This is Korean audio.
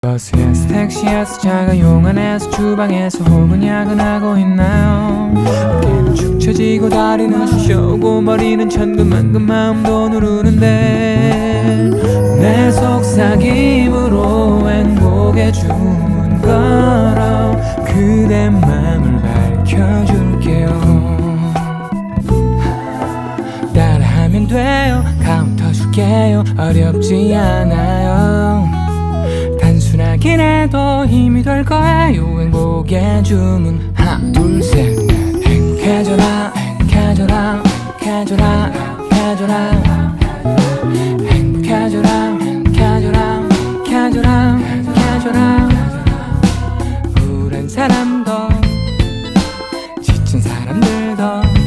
버스에서 택시에서 자가용 안에서 주방에서 혹은 야근하고 있나요? 어깨는 축 처지고 다리는 쑤셔오고 머리는 천근만근 마음도 누르는데 내 속삭임으로 행복의 주문 걸어 그대 맘을 밝혀줄게요. 따라하면 돼요. 카운터 줄게요. 어렵지 않아요 시작이긴 해도 힘이 될 거예요? 행복의 주문. 하나 둘셋 행해져라 행해져라 행해져라 행해져라. 행해져라 행해져라 행해져라 행해져라. 우울한 사람도 지친 사람들도.